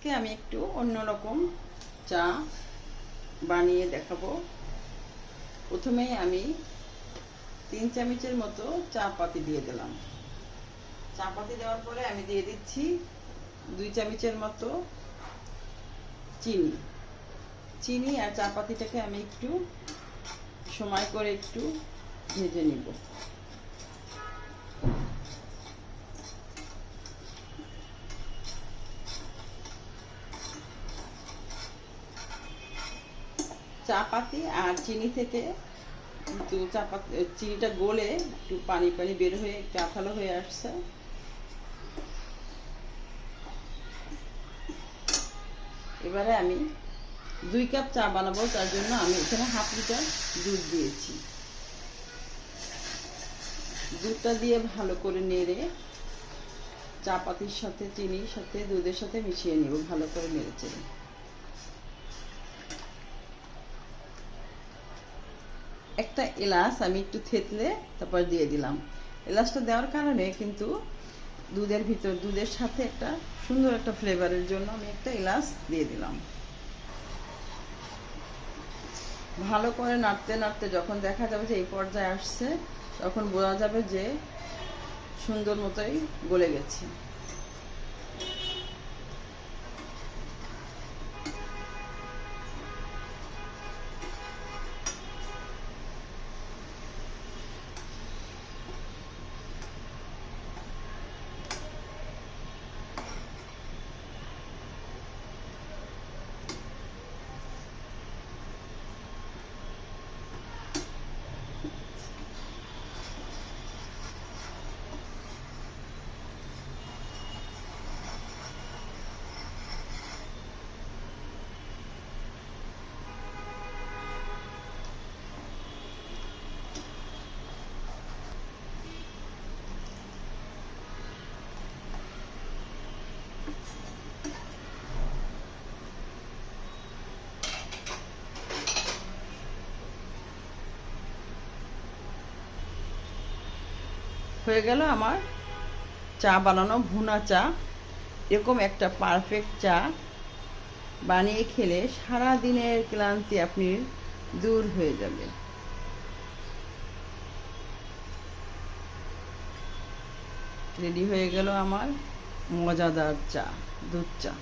আজকে আমি একটু অন্যরকম চা বানিয়ে দেখাবো। প্রথমেই আমি তিন চামচের মতো চা পাতি দিয়ে দিলাম। চা পাতি দেওয়ার পরে আমি দিয়ে দিচ্ছি দুই চামচের মতো চিনি। চিনি আর চা পাতিটাকে আমি একটু সময় করে একটু ভেজে নিব। চা পাতি আর চিনি থেকে কিন্তু চা পাতি চিনিটা গলে একটু পানি পানি বের হয়ে একটু আঠালো হয়ে আসছে। এবারে আমি দুই কাপ চা বানাবো, তার জন্য আমি এখানে হাফ লিটার দুধ দিয়েছি। দুধটা দিয়ে ভালো করে নেড়ে চা পাতির সাথে, চিনির সাথে, দুধের সাথে মিশিয়ে নেব, ভালো করে নেড়ে চেড়ে। একটা এলাচ আমি একটু থেতলে তারপর দিয়ে দিলাম। এলাচটা দেওয়ার কারণে কিন্তু দুধের ভিতর, দুধের সাথে একটা সুন্দর একটা ফ্লেভারের জন্য আমি একটা এলাচ দিয়ে দিলাম। ভালো করে নাড়তে নাড়তে যখন দেখা যাবে যে এই পর্যায়ে আসছে, তখন বোঝা যাবে যে সুন্দর মতোই গলে গেছে। হয়ে গেল আমার চা বানানো ভুনা চা। এরকম একটা পারফেক্ট চা বানিয়ে খেলে সারা দিনের ক্লান্তি আপনি দূর হয়ে যাবে। রেডি হয়ে গেল আমার মজাদার চা, দুধ চা।